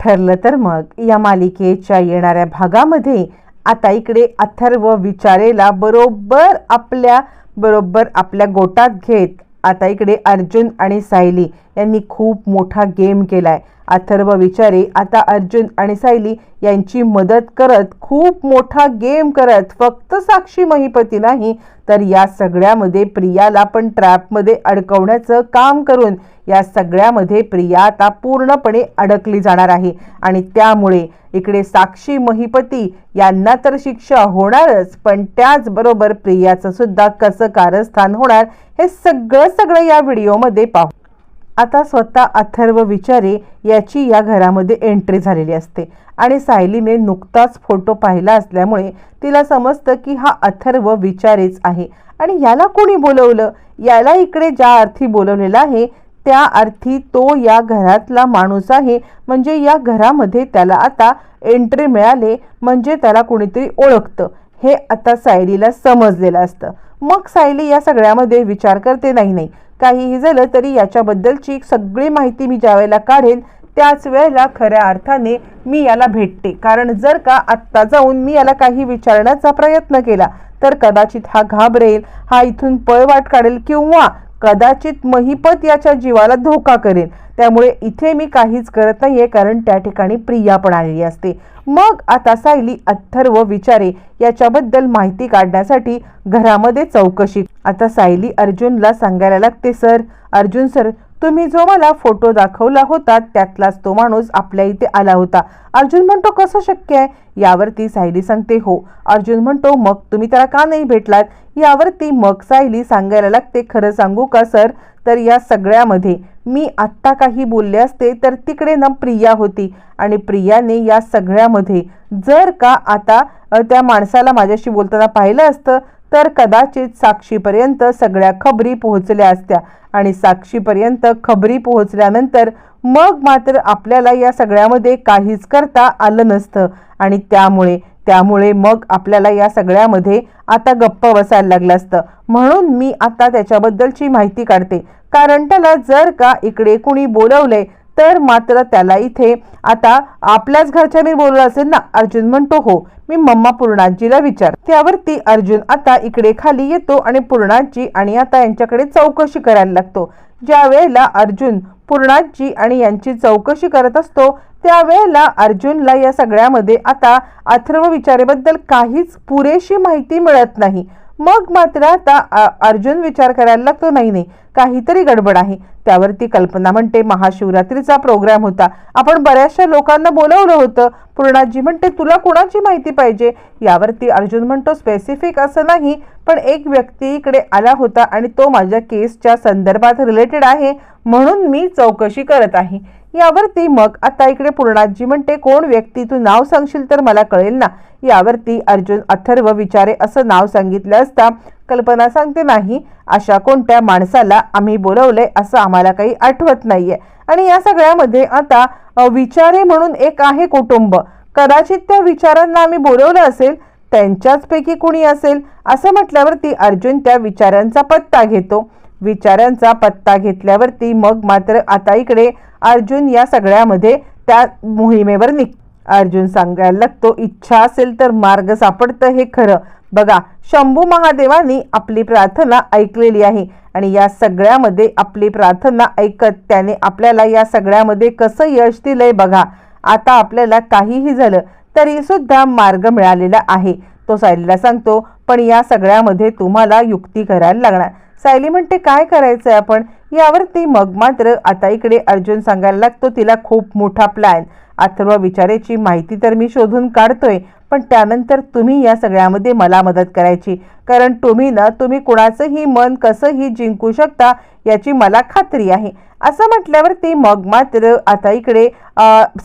ठरलं तर मग. या मालिकेच्या येणाऱ्या भागामध्ये आता इकडे अथर्व विचारेला बरोबर आपल्या बरोबर आपल्या गोटात घेत. आता इकडे अर्जुन आणि सायली यांनी खूप मोठा गेम केलाय. अथर्व विचारे आता अर्जुन आणि सायली यांची मदत करत खूप मोठा गेम करत फक्त साक्षी महिपती नाही तर या सगळ्यामध्ये प्रियाला पण ट्रॅपमध्ये अडकवण्याचं काम करून या सगळ्यामध्ये प्रिया आता पूर्णपणे अडकली जाणार आहे. आणि त्यामुळे इकडे साक्षी महिपती यांना तर शिक्षा होणारच पण त्याचबरोबर प्रियाचं सुद्धा कसं कारस्थान होणार हे सगळं सगळं या व्हिडिओमध्ये पाहू. आता स्वतः अथर्व विचारे याची या घरामध्ये एंट्री झालेली असते. आणि सायलीने नुकताच फोटो पाहिला असल्यामुळे तिला समजतं की हा अथर्व विचारेच आहे. आणि याला कोणी बोलवलं? याला इकडे ज्या अर्थी बोलवलेलं आहे त्या अर्थी तो या घरातला माणूस आहे. म्हणजे या घरामध्ये त्याला आता एंट्री मिळाले म्हणजे त्याला कोणीतरी ओळखतं. हे आता सायलीला समजलेलं असतं. मग सायली या सगळ्यामध्ये विचार करते नाही नाही काहीही झालं तरी याच्याबद्दलची सगळी माहिती मी ज्या वेळेला काढेन त्याच वेळेला खऱ्या अर्थाने मी याला भेटते. कारण जर का आत्ता जाऊन मी याला काही विचारण्याचा प्रयत्न केला तर कदाचित हा घाबरेल हा इथून पळवाट काढेल किंवा कदाचित महिपत याच्या जीवाला धोका करेल. त्यामुळे इथे मी काहीच करत नाहीये कारण त्या ठिकाणी प्रिया पण आलेली असते. मग आता सायली अथर्व विचारे याच्याबद्दल माहिती काढण्यासाठी घरामध्ये चौकशी. आता सायली अर्जुनला सांगायला लागते सर अर्जुन सर तुम्ही जो मला फोटो दाखवला होता त्यातलाच तो माणूस आपल्या इथे आला होता. अर्जुन म्हणतो कसं शक्य आहे? यावरती सायली सांगते हो. अर्जुन म्हणतो मग तुम्ही त्याला का नाही भेटलात? यावरती मग सायली सांगायला लागते खरं सांगू का सर? तर या सगळ्यामध्ये मी आत्ता काही बोलले असते तर तिकडे ना प्रिया होती. आणि प्रियाने या सगळ्यामध्ये जर का आता त्या माणसाला माझ्याशी बोलताना पाहिलं असतं तर कदाचित साक्षीपर्यंत सगळ्या खबरी पोहोचल्या असत्या. आणि साक्षीपर्यंत खबरी पोहोचल्यानंतर मग मात्र आपल्याला या सगळ्यामध्ये काहीच करता आलं नसतं. आणि त्यामुळे त्यामुळे मग आपल्याला या सगळ्यामध्ये आता गप्प बसायला लागलं असतं. म्हणून मी आता त्याच्याबद्दलची माहिती काढते. कारण त्याला जर का इकडे कुणी बोलवलंय तर मात्र त्याला इथे आता आपल्याच घरच्या मी बोललो असेल ना अर्जुन म्हणतो हो मी मम्मा पूर्णाजीला विचार त्यावरती अर्जुन आता इकडे खाली येतो आणि पूर्णाजी आणि आता यांच्याकडे चौकशी करायला लागतो. ज्या वेळेला अर्जुन पूर्णाजी आणि यांची चौकशी करत असतो त्यावेळेला अर्जुनला या सगळ्यामध्ये आता अथर्व विचारेबद्दल काहीच पुरेशी माहिती मिळत नाही. मग मात्र आता अर्जुन विचार करायला लागतो नाही नाही काहीतरी गडबड आहे. त्यावरती कल्पना म्हणते महाशिवरात्रीचा प्रोग्राम होता. आपण बऱ्याचशा लोकांना बोलवलं होतं. पूर्णाजी म्हणते तुला कुणाची माहिती पाहिजे? यावरती अर्जुन म्हणतो स्पेसिफिक असं नाही पण एक व्यक्ती इकडे आला होता आणि तो माझ्या केसच्या संदर्भात रिलेटेड आहे म्हणून मी चौकशी करत आहे. यावरती मग आता इकडे पूर्णाजी म्हणते कोण व्यक्ती तू नाव सांगशील तर मला कळेल ना. यावरती अर्जुन अथर्व विचारे असं नाव सांगितलं असता कल्पना सांगते नाही अशा कोणत्या माणसाला आम्ही बोलवले असं आम्हाला काही आठवत नाहीये. आणि या सगळ्यामध्ये आता विचारे म्हणून एक आहे कुटुंब. कदाचित त्या विचारांना आम्ही बोलवलं असेल त्यांच्याच पैकी कुणी असेल असं म्हटल्यावरती अर्जुन त्या विचारांचा पत्ता घेतो. विचारांचा पत्ता घेतल्यावरती मग मात्र आता इकडे अर्जुन या सगळ्यामध्ये त्या मोहिमेवर निघ अर्जुन सांगायला लागतो इच्छा असेल तर मार्ग सापडतं हे खरं. बघा शंभू महादेवानी आपली प्रार्थना ऐकलेली आहे आणि या सगळ्यामध्ये आपली प्रार्थना ऐकत त्याने आपल्याला या सगळ्यामध्ये कसं यश दिलंय बघा. आता आपल्याला काहीही झालं तरी सुद्धा मार्ग मिळालेला आहे. तो सायलीला सांगतो पण या सगळ्यामध्ये तुम्हाला युक्ती करायला लागणार. सायली म्हणते काय करायचं आहे आपण? यावरती मग मात्र आता इकडे अर्जुन सांगायला लागतो तिला खूप मोठा प्लॅन अथर्व विचारेची माहिती तर मी शोधून काढतोय पण त्यानंतर तुम्ही या सगळ्यामध्ये मला मदत करायची. कारण तुम्ही ना तुम्ही कुणाचंही मन कसंही जिंकू शकता याची मला खात्री आहे. असं म्हटल्यावर ती मग मात्र आता इकडे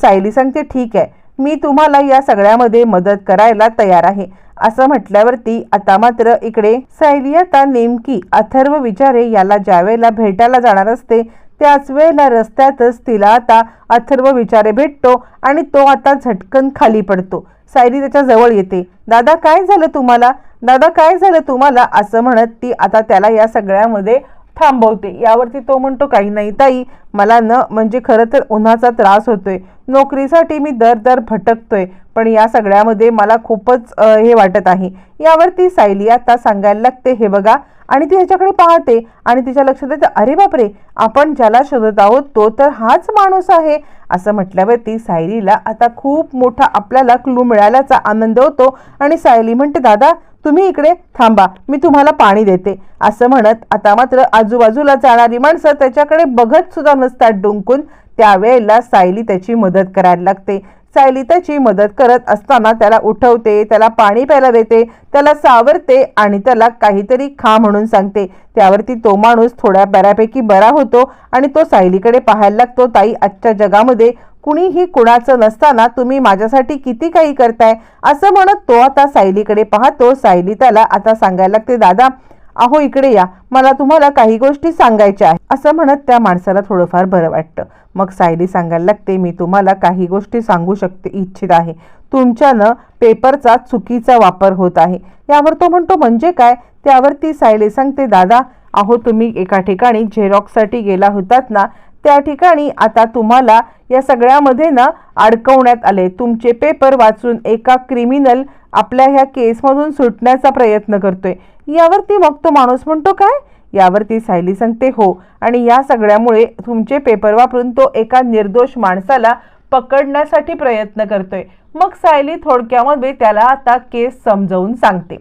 सायली सांगते ठीक आहे मी तुम्हाला या सगळ्यामध्ये मदत करायला तयार आहे. असं म्हटल्यावरती आता मात्र इकडे सायली आता नेमकी अथर्व विचारे याला ज्या वेळेला भेटायला जाणार असते त्याच वेळेला रस्त्यातच तिला आता अथर्व विचारे भेटतो आणि तो आता झटकन खाली पडतो. सायली त्याच्याजवळ येते. दादा काय झालं तुम्हाला? दादा काय झालं तुम्हाला? असं म्हणत ती आता त्याला या सगळ्यामध्ये थांबवते. यावरती तो म्हणतो काही नाही ताई मला न म्हणजे खरं तर उन्हाचा त्रास होतोय. नोकरीसाठी मी दर दर भटकतोय पण या सगळ्यामध्ये मला खूपच हे वाटत आहे. यावरती सायली आता सांगायला लागते हे बघा आणि ती ह्याच्याकडे पाहते आणि तिच्या लक्षात येतं अरे बापरे आपण ज्याला शोधत आहोत तो तर हाच माणूस आहे. असं म्हटल्यावरती सायलीला आता खूप मोठा आपल्याला क्लू मिळाल्याचा आनंद होतो आणि सायली म्हणते दादा तुम्ही इकडे थांबा मी तुम्हाला पाणी देते. असं म्हणत आता मात्र आजूबाजूला जाणारी माणसं त्याच्याकडे बघत सुद्धा नसतात डुंकून. त्यावेळेला सायली त्याची मदत करायला लागते. सायली त्याची मदत करत असताना त्याला उठवते त्याला पाणी प्यायला देते त्याला सावरते आणि त्याला काहीतरी खा म्हणून सांगते. त्यावरती तो माणूस थोड्या बऱ्यापैकी बरा होतो आणि तो सायलीकडे पाहायला लागतो ताई आजच्या जगामध्ये कुणीही कुणाचं नसताना तुम्ही माझ्यासाठी किती काही करताय असं म्हणत तो आता सायलीकडे पाहतो. सायली त्याला आता सांगायला लागते दादा अहो इकडे या. मला तुम्हाला काही गोष्टी सांगायच्या आहे असं म्हणत त्या माणसाला थोडंफार बरं वाटतं. मग सायली सांगायला लागते मी तुम्हाला काही गोष्टी सांगू शकते इच्छित आहे. तुमच्यानं पेपरचा चुकीचा वापर होत आहे. यावर तो म्हणतो म्हणजे काय? त्यावर ती सायली सांगते दादा अहो तुम्ही एका ठिकाणी झेरॉक्ससाठी गेला होतात ना त्या ठिकाणी आता तुम्हाला या सगळ्यामध्ये ना अडकवण्यात आले. तुमचे पेपर वाचून एका क्रिमिनल आपल्या ह्या केसमधून सुटण्याचा प्रयत्न करतोय. यावरती मग तो माणूस म्हणतो काय? यावरती सायली सांगते हो. आणि या सगळ्यामुळे तुमचे पेपर वापरून तो एका निर्दोष माणसाला पकडण्यासाठी प्रयत्न करतोय. मग सायली थोडक्यामध्ये त्याला आता केस समजवून सांगते.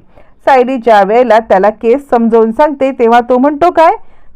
सायली ज्या वेळेला त्याला केस समजावून सांगते तेव्हा तो म्हणतो काय?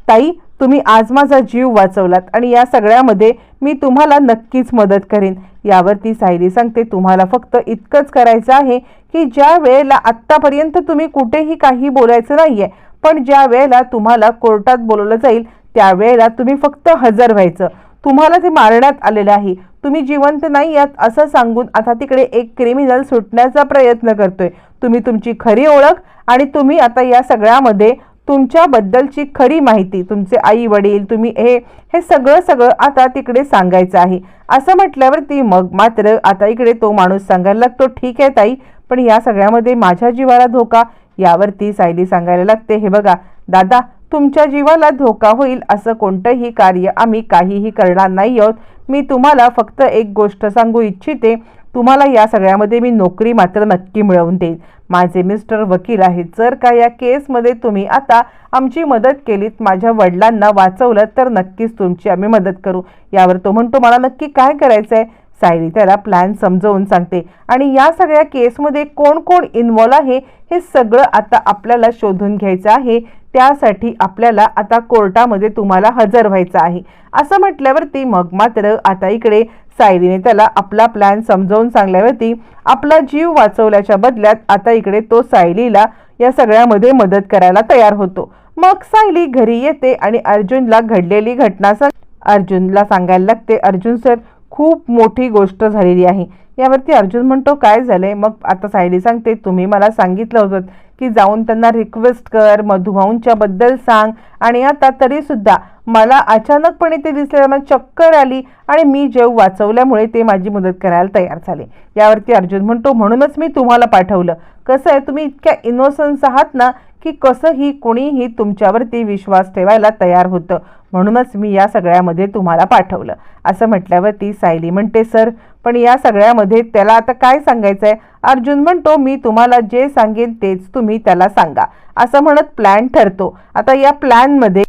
ताई तुम्ही आज माझा जीव वाचवलात आणि या सगळ्यामध्ये मी तुम्हाला नक्कीच मदत करेन. यावरती सायली सांगते तुम्हाला फक्त इतकंच करायचं आहे की ज्या वेळेला आत्तापर्यंत तुम्ही कुठेही काही बोलायचं नाही आहे पण ज्या वेळेला तुम्हाला कोर्टात बोलवलं जाईल त्यावेळेला तुम्ही फक्त हजर व्हायचं. तुम्हाला ते मारण्यात आलेलं आहे. तुम्ही जिवंत नाही आहात असं सांगून आता तिकडे एक क्रिमिनल सुटण्याचा प्रयत्न करतोय. तुम्ही तुमची खरी ओळख आणि तुम्ही आता या सगळ्यामध्ये तुमच्याबद्दलची खरी माहिती तुमचे आई वडील तुम्ही हे हे सगळं सगळं आता तिकडे सांगायचं आहे. असं म्हटल्यावरती मग मात्र आता इकडे तो माणूस सांगायला लागतो ठीक आहे ताई पण या सगळ्यामध्ये माझ्या जीवाला धोका. यावरती सायली सांगायला लागते हे बघा दादा तुमच्या जीवाला धोका होईल असं कोणतंही कार्य आम्ही काहीही करणार नाही आहोत. मी तुम्हाला फक्त एक गोष्ट सांगू इच्छिते तुम्हाला या सगळ्यामध्ये मी नोकरी मात्र नक्की मिळवून देईन. माझे मिस्टर वकील आहेत. जर का या केसमध्ये तुम्ही आता आमची मदत केलीत माझ्या वडिलांना वाचवलं तर नक्कीच तुमची आम्ही मदत करू. यावर तो म्हणतो मला नक्की काय करायचं आहे सायली त्याला प्लॅन समजावून सांगते. आणि या सगळ्या केसमध्ये कोण कोण इन्वॉल्व आहे? हे सगळं आता आपल्याला शोधून घ्यायचं आहे. त्यासाठी आपल्याला आता कोर्टामध्ये तुम्हाला हजर व्हायचं आहे. असं म्हटल्यावरती मग मात्र आता इकडे सायलीने त्याला आपला प्लॅन समजावून सांगल्यावरती आपला जीव वाचवल्याच्या बदल्यात आता इकडे तो सायलीला या सगळ्यामध्ये मदत करायला तयार होतो. मग सायली घरी येते आणि अर्जुनला घडलेली घटना सांग अर्जुनला सांगायला लागते अर्जुन सर खूप मोठी गोष्ट झालेली आहे. यावरती अर्जुन म्हणतो काय झालंय? मग आता सायली सांगते तुम्ही मला सांगितलं होतं की जाऊन त्यांना रिक्वेस्ट कर मधुभाऊंच्या बद्दल सांग आणि आता तरी सुद्धा मला अचानकपणे ते दिसल्यामुळे मला चक्कर आली आणि मी जेव वाचवल्यामुळे ते माझी मदत करायला तयार झाले. यावरती अर्जुन म्हणतो म्हणूनच मी तुम्हाला पाठवलं. कसं आहे तुम्ही इतक्या इनोसन्स आहात ना की कसंही कोणीही तुमच्यावरती विश्वास ठेवायला तयार होतं. म्हणूनच मी या सगळ्यामध्ये तुम्हाला पाठवलं. असं म्हटल्यावरती सायली म्हणते सर पण या सगळ्यामध्ये त्याला आता काय सांगायचं आहे अर्जुन म्हणतो मी तुम्हाला जे सांगेन तेच तुम्ही त्याला सांगा. असं म्हणत प्लॅन ठरतो. आता या प्लॅनमध्ये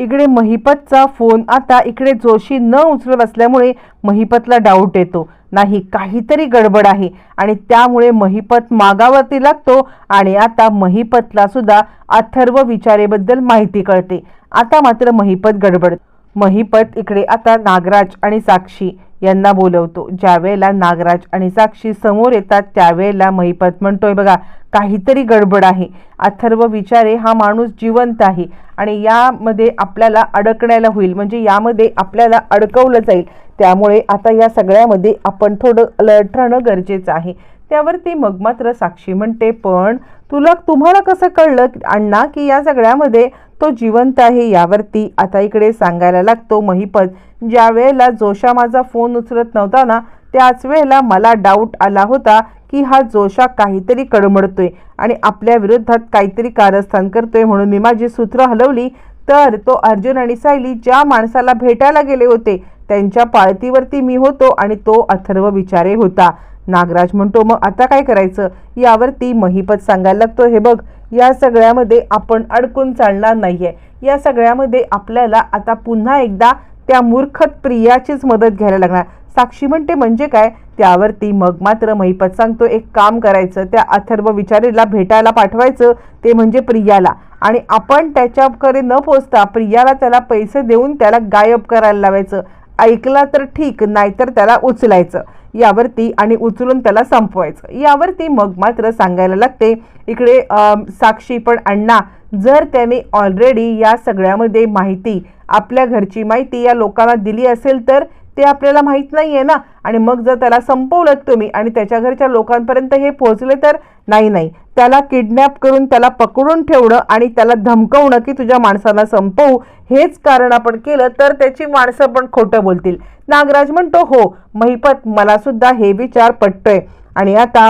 इकडे महिपतचा फोन आता इकडे जोशी न उचलत असल्यामुळे महिपतला डाऊट येतो. नाही काहीतरी गडबड आहे आणि त्यामुळे महिपत मागावरती लागतो आणि आता महिपतला सुद्धा अथर्व विचारेबद्दल माहिती कळते. आता मात्र महिपत गडबड. महिपत इकडे आता नागराज आणि साक्षी यांना बोलवतो. ज्यावेळेला नागराज आणि साक्षी समोर येतात त्यावेळेला महिपत म्हणतोय बघा काहीतरी गडबड आहे. अथर्व विचारे हा माणूस जिवंत आहे आणि यामध्ये आपल्याला अडकण्याला होईल. म्हणजे यामध्ये आपल्याला अडकवलं जाईल. त्यामुळे आता या सगळ्यामध्ये आपण थोडं अलर्ट राहणं गरजेचं आहे. त्यावरती मग मात्र साक्षी म्हणते पण तुला तुम्हाला कसं कळलं की- अण्णा की या सगळ्यामध्ये तो जिवंत आहे यावरती? आता इकडे सांगायला लागतो महिपत ज्या वेळेला जोशा माझा फोन उचलत नव्हता ना त्याच वेळेला मला डाऊट आला होता की हा जोशा काहीतरी कडमडतोय आणि आपल्या विरोधात काहीतरी कारस्थान करतोय म्हणून मी माझी सूत्र हलवली. तर तो अर्जुन आणि सायली ज्या माणसाला भेटायला गेले होते त्यांच्या पाळतीवरती मी होतो आणि तो अथर्व विचारे होता. नागराज म्हणतो मग आता काय करायचं? यावरती महिपत सांगायला लागतो हे बघ या सगळ्यामध्ये आपण अडकून चालणार नाही आहे या सगळ्यामध्ये आपल्याला आता पुन्हा एकदा त्या मूर्खत प्रियाचीच मदत घ्यायला लागणार. साक्षी म्हणते म्हणजे काय? त्यावरती मग मात्र महिपत सांगतो एक काम करायचं त्या अथर्व विचारेला भेटायला पाठवायचं ते म्हणजे प्रियाला. आणि आपण त्याच्याकडे न पोचता प्रियाला त्याला पैसे देऊन त्याला गायब करायला लावायचं. ऐकला तर ठीक नाहीतर त्याला उचलायचं. यावरती आणि उचलून त्याला संपवायचं. यावरती मग मात्र सांगायला लागते इकडे साक्षी पण अण्णा जर त्याने ऑलरेडी या सगळ्यामध्ये माहिती आपल्या घरची माहिती या लोकांना दिली असेल तर ते आपल्याला माहीत नाही आहे ना. आणि मग जर त्याला संपवलं तुम्ही आणि त्याच्या घरच्या लोकांपर्यंत हे पोहोचले तर नाही नाही. त्याला किडनॅप करून त्याला पकडून ठेवणं आणि त्याला धमकवणं की तुझ्या माणसाला संपवू हेच कारण आपण केलं तर त्याची माणसं पण खोटं बोलतील. नागराज म्हणतो हो महिपत मला सुद्धा हे विचार पटतोय. आणि आता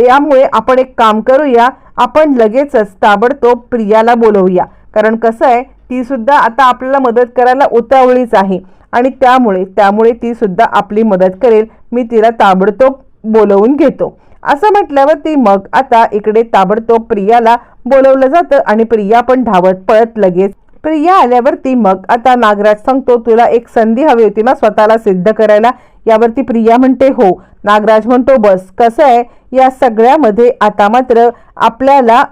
यामुळे आपण एक काम करूया. आपण लगेचच ताबडतोब प्रियाला बोलवूया. कारण कसं आहे ती सुद्धा आता आपल्याला मदत करायला उतावळीच आहे. आणि त्यामुळे त्यामुळे ती सुद्धा आपली मदत करेल. मी तिला ताबडतोब बोलवून घेतो. असं म्हटल्यावर ती मग आता इकडे ताबडतोब प्रियाला बोलवलं जातं आणि प्रिया पण धावत पळत लगेच. प्रिया आल्यावरती मग आता नागराज सांगतो तुला एक संधी हवी होती ना स्वतःला सिद्ध करायला? यावरती प्रिया म्हणते हो. नागराज म्हणतो बस कसं आहे? या सगळ्यामध्ये आता मात्र आपल्याला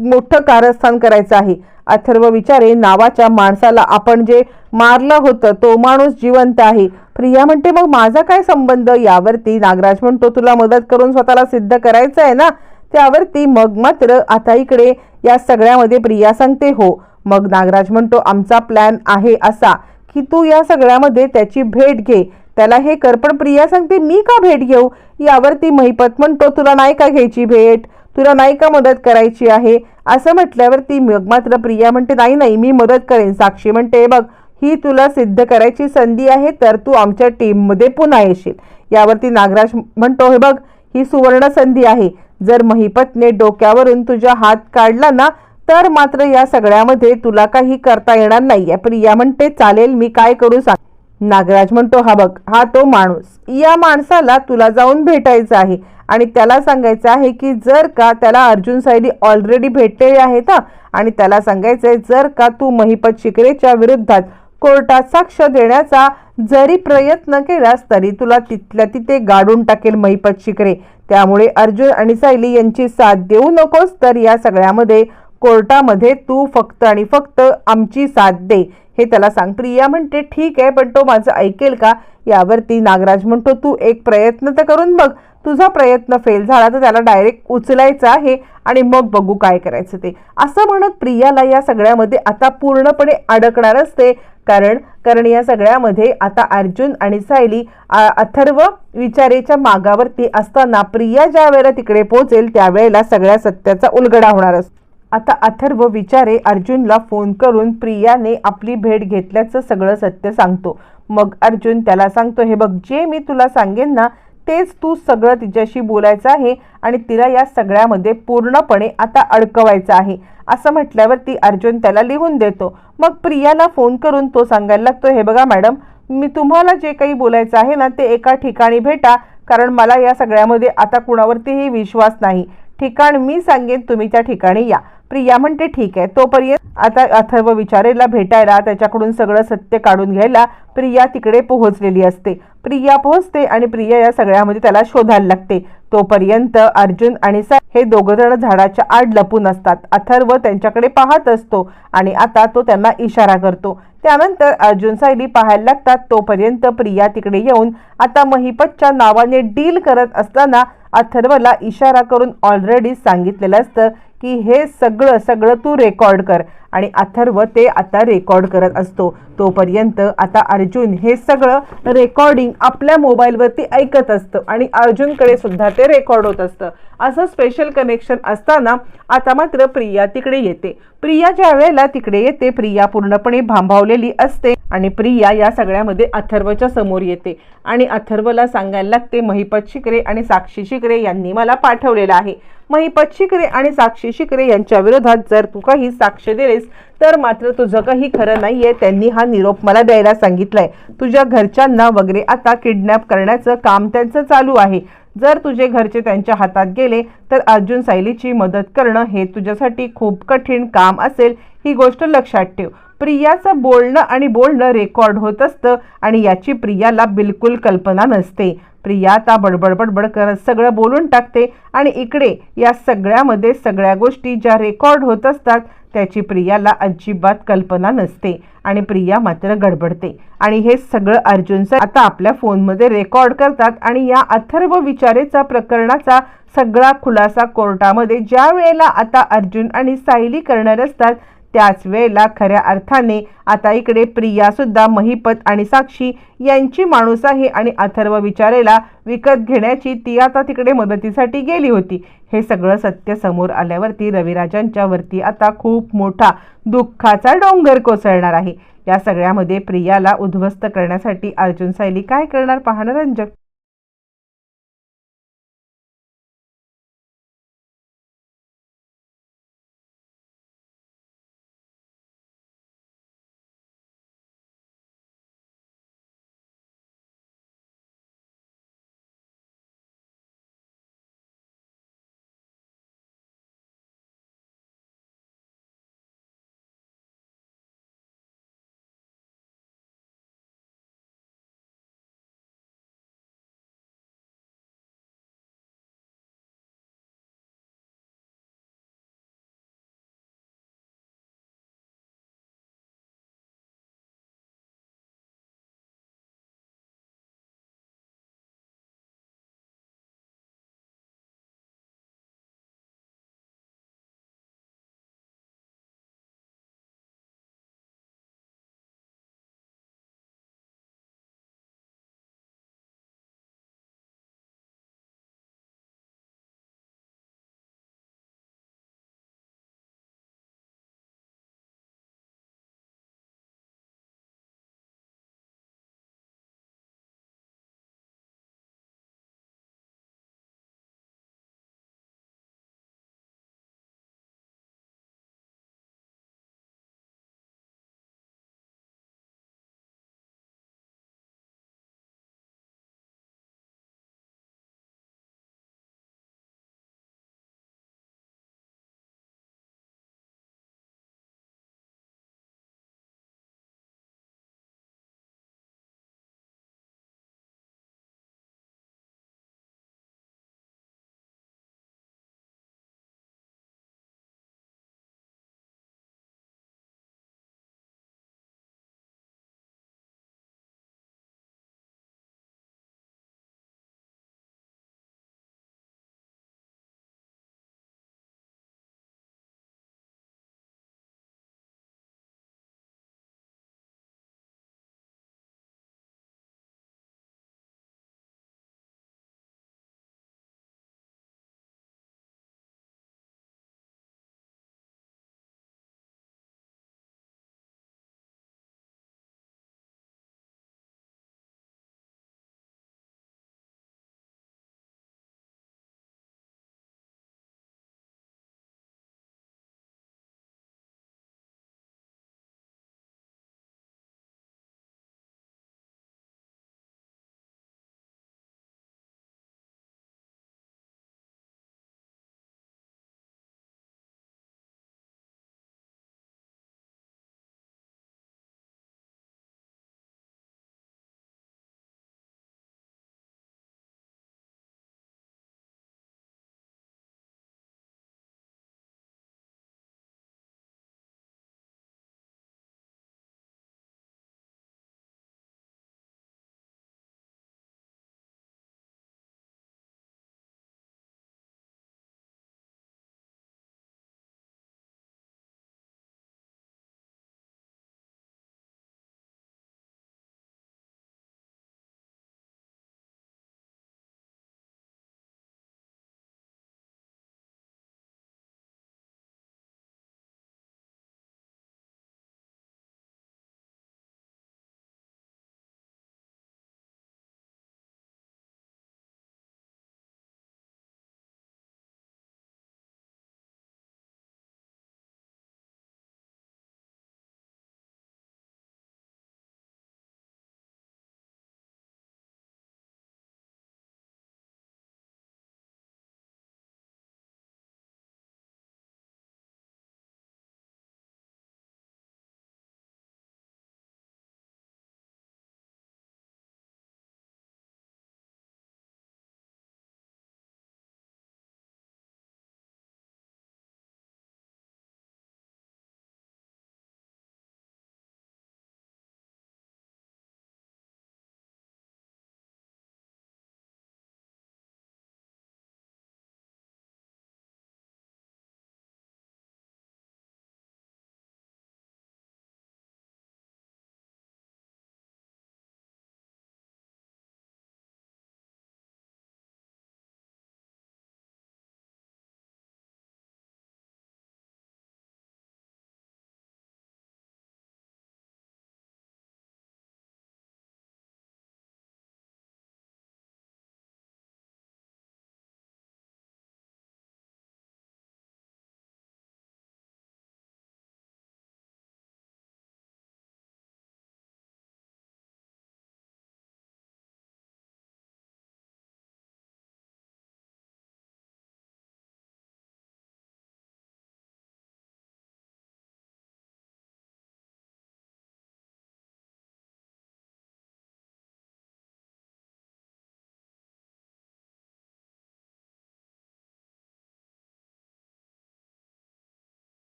मोठं कारस्थान करायचं आहे. अथर्व विचारे नावाच्या माणसाला आपण जे मारलं होतं तो माणूस जिवंत आहे. प्रिया म्हणते मग माझा काय संबंध? यावरती नागराज म्हणतो तुला मदत करून स्वतःला सिद्ध करायचं आहे ना? त्यावरती मग मात्र आता इकडे या सगळ्यामध्ये प्रिया सांगते हो. मग नागराज म्हणतो आमचा प्लॅन आहे असा की तू या सगळ्यामध्ये त्याची भेट घे. त्याला हे कर. पण प्रिया सांगते मी का भेट घेऊ? यावरती महिपत म्हणतो तुला नाही का घ्यायची भेट? तुला नाही का मदत करायची आहे? असं म्हटल्यावर ती मग मात्र प्रिया म्हणते नाही नाही मी मदत करेन. साक्षी म्हणते बघ ही तुला सिद्ध करायची संधी आहे तर तू आमच्या टीममध्ये पुन्हा येशील. यावरती नागराज म्हणतो हे बघ ही सुवर्ण संधी आहे. जर महिपतने डोक्यावरून तुझा हात काढला ना तर मात्र या सगळ्यामध्ये तुला काही करता येणार नाहीये. प्रिया म्हणते चालेल मी काय करू सांग. नागराज म्हणतो हा बघ हा तो माणूस. या माणसाला तुला जाऊन भेटायचं आहे आणि त्याला सांगायचं आहे की जर का त्याला अर्जुन सायली ऑलरेडी भेटलेले आहेत ना आणि त्याला सांगायचं आहे जर का तू महिपत शिकरेच्या विरुद्धात कोर्टात साक्ष देण्याचा जरी प्रयत्न केलास तरी तुला तिथल्या तिथे गाडून टाकेल महिपत शिकरे. त्यामुळे अर्जुन आणि सायली यांची साथ देऊ नकोस तर या सगळ्यामध्ये कोर्टामध्ये तू फक्त आणि फक्त आमची साथ दे. हे त्याला सांग प्रिया म्हणते ठीक आहे पण तो माझं ऐकेल का? यावरती नागराज म्हणतो तू एक प्रयत्न तर करून बघ. तुझा प्रयत्न फेल झाला तर त्याला डायरेक्ट उचलायचं आहे आणि मग बघू काय करायचं ते. असं म्हणत प्रियाला या सगळ्यामध्ये आता पूर्णपणे अडकणार असते. कारण कारण या सगळ्यामध्ये आता अर्जुन आणि सायली अथर्व विचारेच्या मागावरती असताना प्रिया ज्या वेळेला तिकडे पोहोचेल त्यावेळेला सगळ्या सत्याचा उलगडा होणार असतो. आता अथर्व विचारे अर्जुनला फोन करून प्रियाने आपली भेट घेतल्याचं सगळं सत्य सांगतो. मग अर्जुन त्याला सांगतो हे बघ जे मी तुला सांगेन ना तेच तू सगळं तिच्याशी बोलायचं आहे आणि तिला या सगळ्यामध्ये पूर्णपणे आता अडकवायचं आहे. असं म्हटल्यावर ती अर्जुन त्याला लिहून देतो. मग प्रियाला फोन करून तो सांगायला लागतो हे बघा मॅडम मी तुम्हाला जे काही बोलायचं आहे ना ते एका ठिकाणी भेटा कारण मला या सगळ्यामध्ये आता कुणावरतीही विश्वास नाही. ठिकाण मी सांगेन तुम्ही त्या ठिकाणी या. प्रिया म्हणते ठीक आहे तोपर्यंत आता अथर्व विचारेला भेटायला त्याच्याकडून सगळं सत्य काढून घ्यायला प्रिया तिकडे पोहोचलेली असते. प्रिया पोहोचते आणि प्रिया या सगळ्यामध्ये त्याला शोधायला लागते. तोपर्यंत अर्जुन आणि सा हे दोघं जण झाडाच्या आड लपून असतात. अथर्व त्यांच्याकडे पाहत असतो आणि आता तो त्यांना इशारा करतो. त्यानंतर अर्जुन सायली पाहायला लागतात तोपर्यंत प्रिया तिकडे येऊन आता महिपतच्या नावाने डील करत असताना अथर्वला इशारा करून ऑलरेडी सांगितलेलं असतं की हे सगळं सगळं तू रेकॉर्ड कर. आणि अथर्व ते आता रेकॉर्ड करत असतो. तोपर्यंत आता अर्जुन हे सगळं रेकॉर्डिंग आपल्या मोबाईलवरती ऐकत असतं. आणि अर्जुनकडे सुद्धा ते रेकॉर्ड होत असतं. असं स्पेशल कनेक्शन असताना आता मात्र प्रिया तिकडे येते. प्रिया ज्या वेळेला तिकडे येते प्रिया पूर्णपणे भांभावलेली असते आणि प्रिया या सगळ्यामध्ये अथर्वच्या समोर येते. आणि अथर्वला सांगायला लागते महिपत शिकरे आणि साक्षी शिकरे यांनी मला पाठवलेलं आहे. महिपत शिकरे आणि साक्षी शिकरे यांच्या विरोधात जर तू काही साक्ष दिलेस तर मात्र तुझं काही खरं नाहीये त्यांनी हा निरोप मला द्यायला सांगितलाय. तुझ्या घरच्यांना वगैरे आता किडनॅप करण्याचं काम त्यांचं चालू आहे. जर तुझे घरचे त्यांच्या हातात गेले तर अर्जुन सायलीची मदत करणं हे तुझ्यासाठी खूप कठीण काम असेल ही गोष्ट लक्षात ठेव. प्रियाचं बोलणं आणि बोलणं रेकॉर्ड होत असतं आणि याची प्रियाला बिलकुल कल्पना नसते. प्रिया आता बडबड बडबड करत सगळं बोलून टाकते आणि इकडे या सगळ्यामध्ये सगळ्या गोष्टी ज्या रेकॉर्ड होत असतात त्याची प्रियाला अजिबात कल्पना नसते आणि प्रिया मात्र गडबडते. आणि हे सगळं अर्जुनचं आता आपल्या फोनमध्ये रेकॉर्ड करतात आणि या अथर्व विचारेचा प्रकरणाचा सगळा खुलासा कोर्टामध्ये ज्या वेळेला आता अर्जुन आणि सायली करणार असतात त्याच वेळेला खऱ्या अर्थाने आता इकडे प्रियासुद्धा महिपत आणि साक्षी यांची माणूस आहे आणि अथर्व विचारेला विकत घेण्याची ती आता तिकडे मदतीसाठी गेली होती. हे सगळं सत्य समोर आल्यावरती रविराजांच्या वरती आता खूप मोठा दुःखाचा डोंगर कोसळणार आहे. या सगळ्यामध्ये प्रियाला उद्ध्वस्त करण्यासाठी अर्जुन सायली काय करणार पाहणं रंजक?